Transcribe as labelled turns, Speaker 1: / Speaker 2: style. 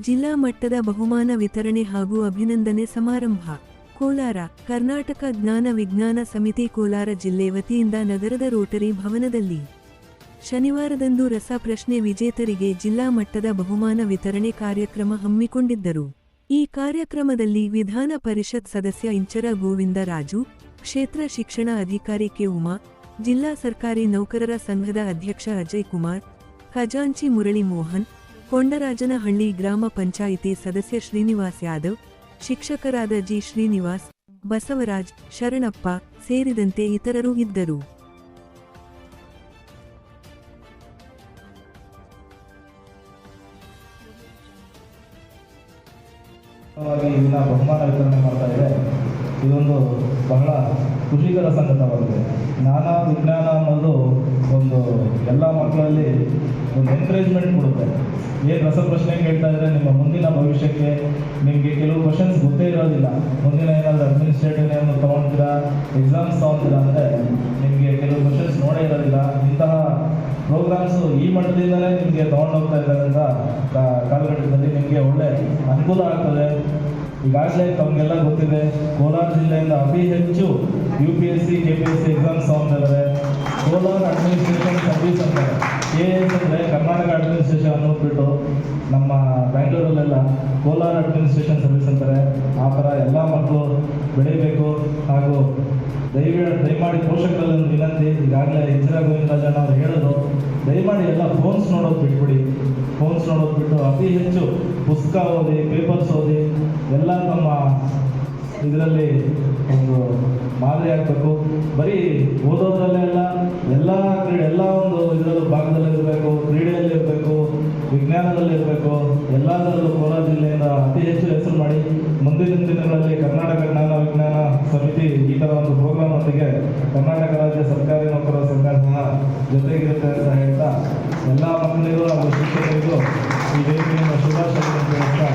Speaker 1: ಜಿಲ್ಲಾ ಮಟ್ಟದ ಬಹುಮಾನ ವಿತರಣೆ ಹಾಗೂ ಅಭಿನಂದನೆ ಸಮಾರಂಭ. ಕೋಲಾರ, ಕರ್ನಾಟಕ ಜ್ಞಾನ ವಿಜ್ಞಾನ ಸಮಿತಿ ಕೋಲಾರ ಜಿಲ್ಲೆ ವತಿಯಿಂದ ನಗರದ ರೋಟರಿ ಭವನದಲ್ಲಿ. ಶನಿವಾರದಂದು ರಸಪ್ರಶ್ನೆ ವಿಜೇತರಿಗೆ ಜಿಲ್ಲಾ ಮಟ್ಟದ ಬಹುಮಾನ ವಿತರಣೆ ಕಾರ್ಯಕ್ರಮ ಹಮ್ಮಿಕೊಂಡಿದ್ದರು. ಈ ಕಾರ್ಯಕ್ರಮದಲ್ಲಿ ವಿಧಾನ ಪರಿಷತ್ ಸದಸ್ಯ ಇಂಚರ ಗೋವಿಂದ ರಾಜು, ಕ್ಷೇತ್ರ ಶಿಕ್ಷಣ ಅಧಿಕಾರಿ ಕೆ ಉಮಾ, ಜಿಲ್ಲಾ ಸರ್ಕಾರಿ ನೌಕರರ ಸಂಘದ ಅಧ್ಯಕ್ಷ ಅಜಯ್ ಕುಮಾರ್, ಖಜಾಂಚಿ ಮುರಳಿ ಮೋಹನ್ ಕೊಂಡರಾಜನಹಳ್ಳಿ ಗ್ರಾಮ ಪಂಚಾಯಿತಿ ಸದಸ್ಯ ಶ್ರೀನಿವಾಸ್ ಯಾದವ್, ಶಿಕ್ಷಕರಾದ ಜಿ ಶ್ರೀನಿವಾಸ್, ಬಸವರಾಜ್, ಶರಣಪ್ಪ ಸೇರಿದಂತೆ ಇತರರು ಇದ್ದರು.
Speaker 2: ಬಹುಮಾನ ವಿತರಣೆ ಮಾಡ್ತಾ ಇದೆ. ಇದೊಂದು ಬಹಳ ಖುಷಿಕರ ಸಂಗತವಾಗಿದೆ. ಜ್ಞಾನ, ವಿಜ್ಞಾನ ಅನ್ನೋದು ಒಂದು ಎಲ್ಲ ಮಕ್ಕಳಲ್ಲಿ ಒಂದು ಎನ್ಕರೇಜ್ಮೆಂಟ್ ಕೊಡುತ್ತೆ. ಏನು ರಸಪ್ರಶ್ನೆ ಕೇಳ್ತಾ ಇದ್ರೆ ನಿಮ್ಮ ಮುಂದಿನ ಭವಿಷ್ಯಕ್ಕೆ ನಿಮಗೆ ಕೆಲವು ಕ್ವಶನ್ಸ್ ಗೊತ್ತೇ ಇರೋದಿಲ್ಲ. ಮುಂದಿನ ಏನಾದರೂ ಅಡ್ಮಿನಿಸ್ಟ್ರೇಟಿವ್ ಏನು ತೊಗೊಂತೀರಾ ಎಕ್ಸಾಮ್ಸ್ ತೊಗೊಂತೀರಾ ಅಂದರೆ ನಿಮಗೆ ಕೆಲವು ಕ್ವಶನ್ಸ್ ನೋಡೇ ಇರೋದಿಲ್ಲ. ಇಂತಹ ಪ್ರೋಗ್ರಾಮ್ಸು ಈ ಮಟ್ಟದಿಂದಲೇ ನಿಮಗೆ ತೊಗೊಂಡೋಗ್ತಾ ಕಾ- ಕಾಲಘಟ್ಟದಲ್ಲಿ ನಿಮಗೆ ಒಳ್ಳೆ ಅನುಕೂಲ ಆಗ್ತದೆ. ಈಗಾಗಲೇ ತಮಗೆಲ್ಲ ಗೊತ್ತಿದೆ, ಕೋಲಾರ ಜಿಲ್ಲೆಯಿಂದ ಅತಿ ಹೆಚ್ಚು U P S C K P S C exams ತಗೊಂಡಿದ್ದಾರೆ. ಕೋಲಾರ ಅಡ್ಮಿನಿಸ್ಟ್ರೇಷನ್ ಸರ್ವಿಸ್ ಅಂತಾರೆ ಅಂದರೆ ಕರ್ನಾಟಕ ಅಡ್ಮಿನಿಸ್ಟ್ರೇಷನ್ ಅನ್ನೋದ್ಬಿಟ್ಟು ನಮ್ಮ ಬ್ಯಾಂಗ್ಳೂರಲ್ಲೆಲ್ಲ ಕೋಲಾರ ಅಡ್ಮಿನಿಸ್ಟ್ರೇಷನ್ ಸರ್ವಿಸ್ ಅಂತಾರೆ. ಆ ಥರ ಎಲ್ಲ ಮಕ್ಕಳು ಬೆಳೀಬೇಕು ಹಾಗೂ ದಯವಿ ದಯಮಾಡಿ ಪೋಷಕರಲ್ಲಿ ಒಂದು ವಿನಂತಿ, ಈಗಾಗಲೇ ಇಂದಿರಾ ಗೋವಿಂದರಾಜನ್ ಅವ್ರು ಹೇಳಿದ್ರು ದಯಮಾಡಿ ಎಲ್ಲ ಫೋನ್ಸ್ ನೋಡೋದು ಬಿಟ್ಬಿಡಿ. ಫೋನ್ಸ್ ನೋಡೋದು ಬಿಟ್ಟು ಅತಿ ಹೆಚ್ಚು ಪುಸ್ತಕ ಓದಿ ಪೇಪರ್ಸ್ ಓದಿ, ಎಲ್ಲ ತಮ್ಮ ಇದರಲ್ಲಿ ಒಂದು ಮಾದರಿ ಆಗಬೇಕು. ಬರೀ ಓದೋದ್ರಲ್ಲೇ ಅಲ್ಲ, ಎಲ್ಲ ಕ್ರೀಡೆ, ಎಲ್ಲ ಒಂದು ಇದರಲ್ಲೂ ಇರಬೇಕು ವಿಜ್ಞಾನದಲ್ಲಿ ಇರಬೇಕು ಎಲ್ಲದರಲ್ಲೂ ಕೋಲಾರ ಜಿಲ್ಲೆಯಿಂದ ಅತಿ ಹೆಚ್ಚು ಹೆಸರು ಮಾಡಿ ಮುಂದಿನ ದಿನಗಳಲ್ಲಿ ಕರ್ನಾಟಕ ಜ್ಞಾನ ವಿಜ್ಞಾನ ಸಮಿತಿ ಈ ಥರ ಒಂದು ಪ್ರೋಗ್ರಾಮ್ ಒಟ್ಟಿಗೆ ಕರ್ನಾಟಕ ರಾಜ್ಯ ಸರ್ಕಾರಿ ನೌಕರರ ಸಂಘ ಸಹ ಜೊತೆಗಿರುತ್ತೆ ಅಂತ ಹೇಳ್ತಾ, ಎಲ್ಲ ಮಕ್ಕಳಿಗೂ ಹಾಗೂ ಶಿಕ್ಷಕರಿಗೂ ಈ ವೇದಿಕೆಯಿಂದ ಶುಭಾಶಯಗಳನ್ನು